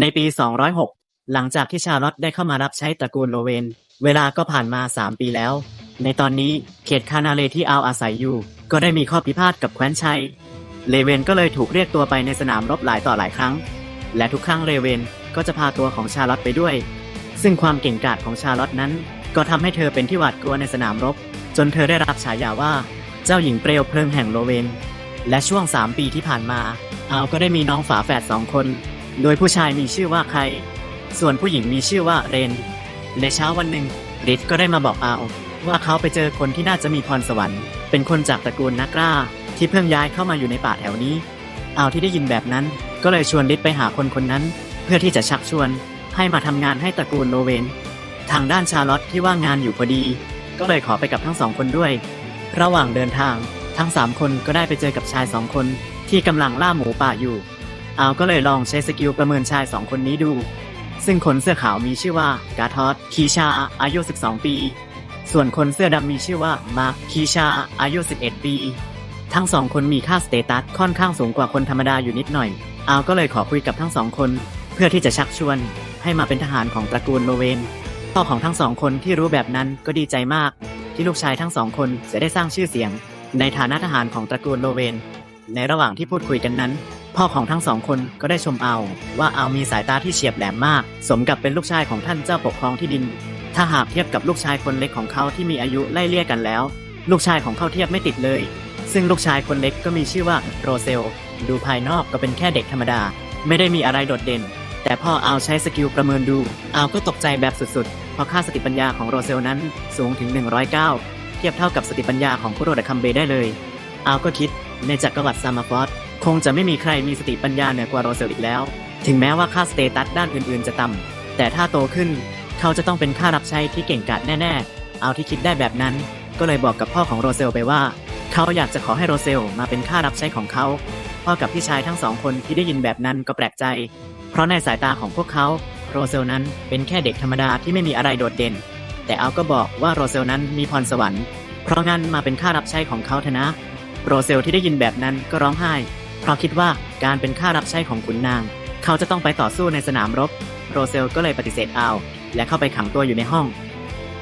ในปี 206 หลังจากที่ชาร์ลอตได้เข้ามารับใช้ตระกูลโลเวน เวลาก็ผ่านมา 3 ปีแล้ว ในตอนนี้เขตคานาเลที่อาอาศัยอยู่ ก็ได้มีข้อพิพาทกับแคว้นชัย เลเวนก็เลยถูกเรียกตัวไปในสนามรบหลายต่อหลายครั้ง และทุกครั้งเลเวนก็จะพาตัวของชาร์ลอตไปด้วย ซึ่งความเก่งกาจของชาร์ลอตนั้น ก็ทำให้เธอเป็นที่หวาดกลัวในสนามรบ จนเธอได้รับฉายาว่า เจ้าหญิงเปลวเพลิงแห่งโลเวน และช่วง 3 ปีที่ผ่านมา อาวก็ได้มีน้องฝาแฝดสองคน โดยผู้ชายมีชื่อว่าใครส่วนผู้หญิงมีชื่อว่าเรน ในเช้าวันหนึ่งริทก็ได้มาบอกอาวว่าเขาไปเจอคนที่น่าจะมีพรสวรรค์ เป็นคนจากตระกูลนักล่าที่เพิ่งย้ายเข้ามาอยู่ในป่าแถวนี้อาวที่ได้ยินแบบนั้น ก็เลยชวนริทไปหาคนคนนั้น เพื่อที่จะชักชวนให้มาทำงานให้ตระกูลโลเวน ทางด้านชาร์ลอตที่ว่างงานอยู่พอดี ก็เลยขอไปกับทั้งสองคนด้วย ระหว่างเดินทางทั้งสามคนก็ได้ไปเจอกับชายสองคนที่กำลังล่าหมูป่าอยู่ อาก็เลยลองใช้สกิลประเมินชายสองคนนี้ดู ซึ่งคนเสื้อขาวมีชื่อว่ากาทอสคีชาอายุ 12 ปี ส่วนคนเสื้อดำมีชื่อว่ามาร์คคีชาอายุ 11 ปี ทั้งสองคนมีค่าสเตตัสค่อนข้างสูงกว่าคนธรรมดาอยู่นิดหน่อยอาก็เลยขอคุยกับทั้งสองคน เพื่อที่จะชักชวน ให้มาเป็นทหารของตระกูลโลเวนพ่อของทั้งสองคนที่รู้แบบนั้นก็ดีใจมาก ที่ลูกชายทั้งสองคนจะได้สร้างชื่อเสียง ในฐานะทหารของตระกูลโลเวน ในระหว่างที่พูดคุยกันนั้น พ่อของทั้งสองคนก็ได้ชมเอาว่าเอามีสายตาที่เฉียบแหลมมาก สมกับเป็นลูกชายของท่านเจ้าปกครองที่ดิน ถ้าหากเทียบกับลูกชายคนเล็กของเขาที่มีอายุไล่เลี่ยกันแล้ว ลูกชายของเขาเทียบไม่ติดเลย ซึ่งลูกชายคนเล็กก็มีชื่อว่าโรเซล ดูภายนอกก็เป็นแค่เด็กธรรมดา ไม่ได้มีอะไรโดดเด่น แต่พ่อเอาใช้สกิลประเมินดู เอาก็ตกใจแบบสุดๆ เพราะค่าสติปัญญาของโรเซลนั้นสูงถึง 109 เทียบเท่ากับสติปัญญาของคุโรดะคัมเบได้เลย เอาก็คิดในจักรวรรดิซามาฟอส คงจะไม่มีใครมีสติปัญญาเหนือกว่าโรเซลอีกแล้ว ถึงแม้ว่าค่าสเตตัสด้านอื่นๆ จะต่ำแต่ถ้าโตขึ้นเขาจะต้องเป็นข้ารับใช้ที่เก่งกาจแน่ๆ เอาที่คิดได้แบบนั้น ก็เลยบอกกับพ่อของโรเซลไปว่า เขาอยากจะขอให้โรเซลมาเป็นข้ารับใช้ของเขา พ่อกับพี่ชายทั้งสองคนที่ได้ยินแบบนั้นก็แปลกใจ เพราะในสายตาของพวกเขาโรเซลนั้นเป็นแค่เด็กธรรมดาที่ไม่มีอะไรโดดเด่น แต่เอาก็บอกว่าโรเซลนั้นมีพรสวรรค์ เพราะงั้นมาเป็นข้ารับใช้ของเขาเถอะนะ โรเซลที่ได้ยินแบบนั้นก็ร้องไห้ เพราะคิดว่าการเป็นข้ารับใช้ของขุนนาง เขาจะต้องไปต่อสู้ในสนามรบ โรเซลก็เลยปฏิเสธเอาและเข้าไปขังตัวอยู่ในห้อง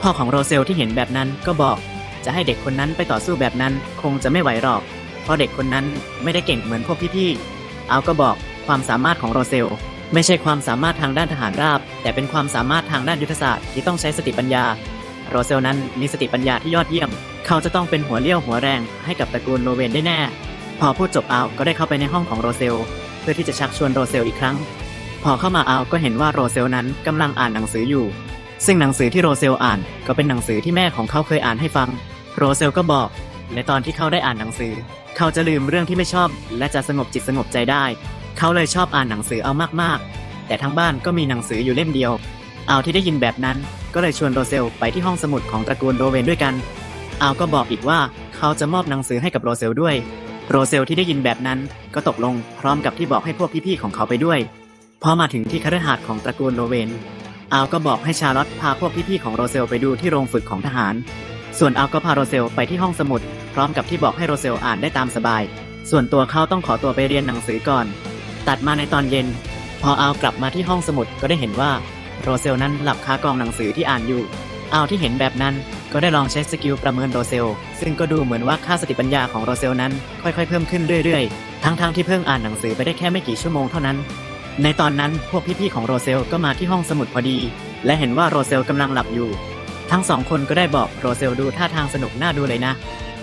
พ่อของโรเซลที่เห็นแบบนั้นก็บอก จะให้เด็กคนนั้นไปต่อสู้แบบนั้นคงจะไม่ไหวหรอก เพราะเด็กคนนั้นไม่ได้เก่งเหมือนพวกพี่ๆเอาก็บอกความสามารถของโรเซล ไม่ใช่ความสามารถทางด้านทหารราบ แต่เป็นความสามารถทางด้านยุทธศาสตร์ที่ต้องใช้สติปัญญา โรเซลนั้นมีสติปัญญาที่ยอดเยี่ยม เขาจะต้องเป็นหัวเลี้ยวหัวแรงให้กับตระกูลโลเวนได้แน่ พอพูดจบเอาก็ได้เข้าไปในห้องของโรเซล เพื่อที่จะชักชวนโรเซลอีกครั้ง พอเข้ามาเอาก็เห็นว่าโรเซลนั้นกำลังอ่านหนังสืออยู่ ซึ่งหนังสือที่โรเซลอ่านก็เป็นหนังสือที่แม่ของเขาเคยอ่านให้ฟัง โรเซลก็บอกในตอนที่เขาได้อ่านหนังสือ เขาจะลืมเรื่องที่ไม่ชอบ และจะสงบจิตสงบใจได้ เขาเลยชอบอ่านหนังสือเอามากๆ แต่ทั้งบ้านก็มีหนังสืออยู่เล่มเดียวเอาที่ได้ยินแบบนั้นก็เลยชวนโรเซลไปที่ห้องสมุดของตระกูลโรเวนด้วยกันเอาก็บอกอีกว่าเขาจะมอบหนังสือให้กับโรเซลด้วย โรเซลที่ได้ยินแบบนั้นก็ตกลงพร้อมกับที่บอกให้พวกพี่ๆของเขาไปด้วย พอมาถึงที่คฤหาสน์ของตระกูลโรเวนอัลก็บอกให้ชาลอตพาพวกพี่ๆของโรเซลไปดูที่โรงฝึกของทหาร ส่วนอัลก็พาโรเซลไปที่ห้องสมุด พร้อมกับที่บอกให้โรเซลอ่านได้ตามสบาย ส่วนตัวเขาต้องขอตัวไปเรียนหนังสือก่อน ตัดมาในตอนเย็น พออัลกลับมาที่ห้องสมุดก็ได้เห็นว่าโรเซลนั้นหลับคากองหนังสือที่อ่านอยู่ เอัลที่เห็นแบบนั้น ก็ได้ลองใช้สกิลประเมินโรเซล ซึ่งก็ดูเหมือนว่าค่าสติปัญญาของโรเซลนั้น ค่อยๆ เพิ่มขึ้นเรื่อยๆ ทั้งๆที่เพิ่งอ่านหนังสือไปได้แค่ไม่กี่ชั่วโมงเท่านั้น ในตอนนั้นพวกพี่ๆของโรเซลก็มาที่ห้องสมุดพอดี และเห็นว่าโรเซลกำลังหลับอยู่ ทั้งสองคนก็ได้บอกโรเซลดูท่าทางสนุกน่าดูเลยนะ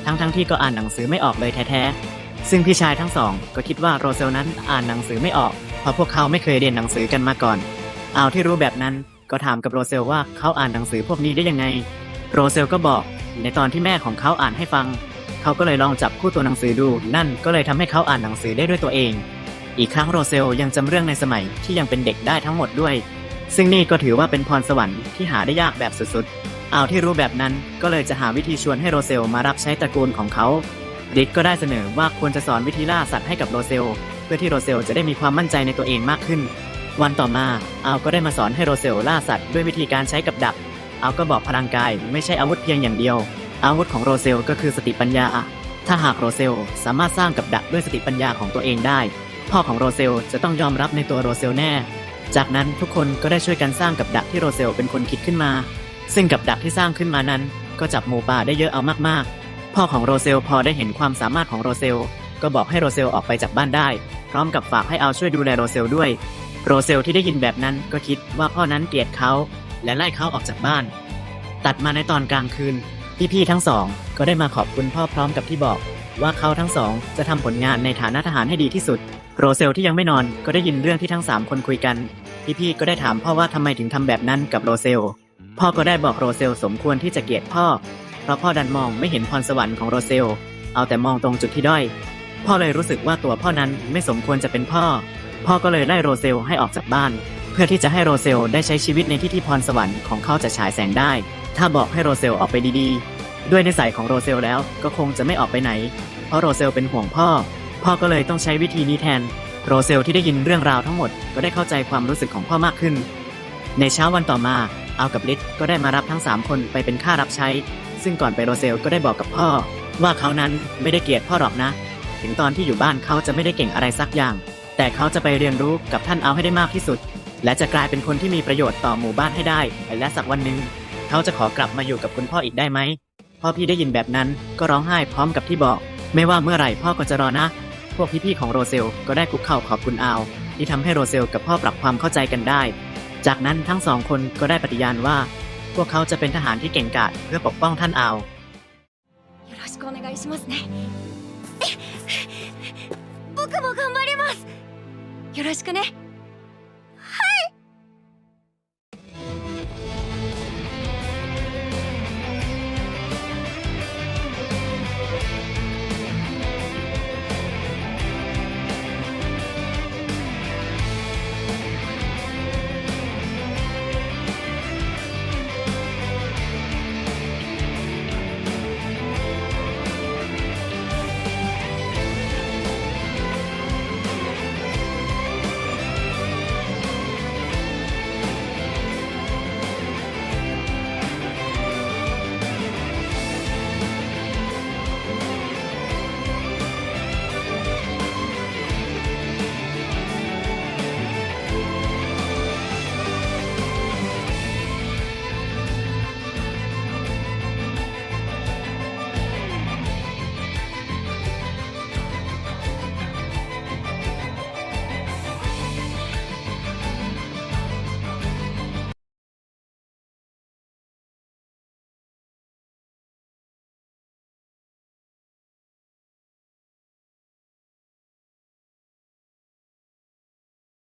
ทั้งๆทที่ก็อ่านหนังสือไม่ออกเลยแท้ๆ ซึ่งพี่ชายทั้งสอง ก็คิดว่าโรเซลนั้นอ่านหนังสือไม่ออก เพราะพวกเขาไม่เคยเรียนหนังสือกันมาก่อน เอาที่รู้แบบนั้น ก็ถามกับโรเซลว่าเขาอ่านหนังสือพวกนี้ได้ยังไง โรเซลก็บอกในตอนที่แม่ของเขาอ่านให้ฟัง เขาก็เลยลองจับคู่ตัวหนังสือดู นั่นก็เลยทำให้เขาอ่านหนังสือได้ด้วยตัวเอง อีกครั้งโรเซลยังจำเรื่องในสมัยที่ยังเป็นเด็กได้ทั้งหมดด้วย ซึ่งนี่ก็ถือว่าเป็นพรสวรรค์ที่หาได้ยากแบบสุดๆ เอาที่รู้แบบนั้นก็เลยจะหาวิธีชวนให้โรเซลมารับใช้ตระกูลของเขาริกก็ได้เสนอว่าควรจะสอนวิธีล่าสัตว์ให้กับโรเซล เพื่อที่โรเซลจะได้มีความมั่นใจในตัวเองมากขึ้น วันต่อมาเอาก็ได้มาสอนให้โรเซลล่าสัตว์ด้วยวิธีการใช้กับดักเอาก็บอกพลังกายไม่ใช่อาวุธเพียงอย่างเดียว อาวุธของโรเซลก็คือสติปัญญา ถ้าหากโรเซลสามารถสร้างกับดักด้วยสติปัญญาของตัวเองได้ พ่อของโรเซลจะต้องยอมรับในตัวโรเซลแน่ จากนั้นทุกคนก็ได้ช่วยกันสร้างกับดักที่โรเซลเป็นคนคิดขึ้นมา ซึ่งกับดักที่สร้างขึ้นมานั้น ก็จับหมูป่าได้เยอะเอามากๆ พ่อของโรเซลพอได้เห็นความสามารถของโรเซลก็บอกให้โรเซลออกไปจากบ้านได้ พร้อมกับฝากให้เอาช่วยดูแลโรเซลด้วย โรเซลที่ได้ยินแบบนั้นก็คิดว่าพ่อนั้นเกลียดเขาและไล่เขาออกจากบ้าน ตัดมาในตอนกลางคืน พี่ๆทั้งสอง ก็ได้มาขอบคุณพ่อพร้อมกับที่บอก ว่าเขาทั้งสองจะทำผลงานในฐานะทหารให้ดีที่สุด โรเซลที่ยังไม่นอนก็ได้ยินเรื่องที่ทั้งสามคนคุยกัน พี่ๆก็ได้ถามพ่อว่าทำไมถึงทำแบบนั้นกับโรเซล พ่อก็ได้บอกโรเซลสมควรที่จะเกลียดพ่อ เพราะพ่อดันมองไม่เห็นพรสวรรค์ของโรเซล เอาแต่มองตรงจุดที่ด้อย พ่อเลยรู้สึกว่าตัวพ่อนั้นไม่สมควรจะเป็นพ่อ พ่อก็เลยไล่โรเซลให้ออกจากบ้าน เพื่อที่จะให้โรเซลได้ใช้ชีวิตในที่ที่พรสวรรค์ของเขาจะฉายแสงได้ ถ้าบอกให้โรเซลออกไปดีๆ ด้วยนิสัยของโรเซลแล้วก็คงจะไม่ออกไปไหน เพราะโรเซลเป็นห่วงพ่อ พ่อก็เลยต้องใช้วิธีนี้แทน โรเซลที่ได้ยินเรื่องราวทั้งหมดก็ได้เข้าใจความรู้สึกของพ่อมากขึ้น ในเช้าวันต่อมาเอากับลิศก็ได้มารับทั้ง 3 คนไปเป็นข้ารับใช้ ซึ่งก่อนไปโรเซลก็ได้บอกกับพ่อ ว่าเขานั้นไม่ได้เกลียดพ่อหรอกนะ ถึงตอนที่อยู่บ้านเขาจะไม่ได้เก่งอะไรสักอย่าง แต่เขาจะไปเรียนรู้กับท่านเอาให้ได้มากที่สุด และจะกลายเป็นคนที่มีประโยชน์ต่อหมู่บ้านให้ได้ และสักวันหนึ่งเขาจะขอกลับมาอยู่กับคุณพ่ออีกได้ไหมพ่อพี่ได้ยินแบบนั้นก็ร้องไห้พร้อมกับที่บอก ไม่ว่าเมื่อไหร่พ่อก็จะรอนะ พวกพี่ๆของโรเซลก็ได้คุกเข่าขอบคุณอาวที่ทำให้โรเซลกับพ่อปรับความเข้าใจกันได้ จากนั้นทั้งสองคนก็ได้ปฏิญาณว่า พวกเขาจะเป็นทหารที่เก่งกาจเพื่อปกป้องท่านอาว よろしくお願いしますね僕も頑張ります よろしくね。